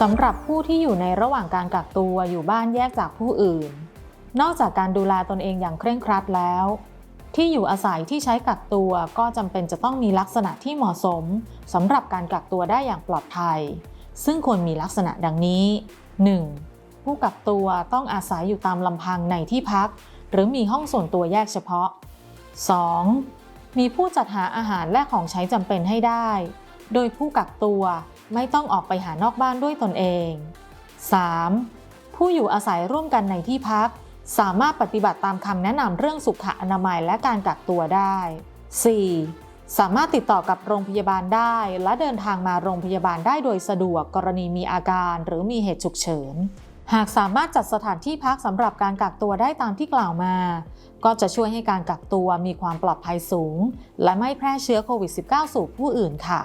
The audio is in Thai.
สำหรับผู้ที่อยู่ในระหว่างการกักตัวอยู่บ้านแยกจากผู้อื่น นอกจากการดูแลตนเองอย่างเคร่งครัดแล้ว ที่อยู่อาศัยที่ใช้กักตัวก็จำเป็นจะต้องมีลักษณะที่เหมาะสมสำหรับการกักตัวได้อย่างปลอดภัย ซึ่งควรมีลักษณะดังนี้ 1. ผู้กักตัวต้องอาศัยอยู่ตามลำพังในที่พัก หรือมีห้องส่วนตัวแยกเฉพาะ 2. มีผู้จัดหาอาหารและของใช้จำเป็นให้ได้ โดยผู้กักตัวไม่ต้องออกไปหานอกบ้านด้วยตนเอง 3. ผู้อยู่อาศัยร่วมกันในที่พัก สามารถปฏิบัติตามคำแนะนำเรื่องสุขอนามัยและการกักตัวได้ 4. สามารถติดต่อกับโรงพยาบาลได้ และเดินทางมาโรงพยาบาลได้โดยสะดวกกรณีมีอาการหรือมีเหตุฉุกเฉิน หากสามารถจัดสถานที่พักสำหรับการกักตัวได้ตามที่กล่าวมา ก็จะช่วยให้การกักตัวมีความปลอดภัยสูง และไม่แพร่เชื้อโควิด -19 สู่ผู้อื่นค่ะ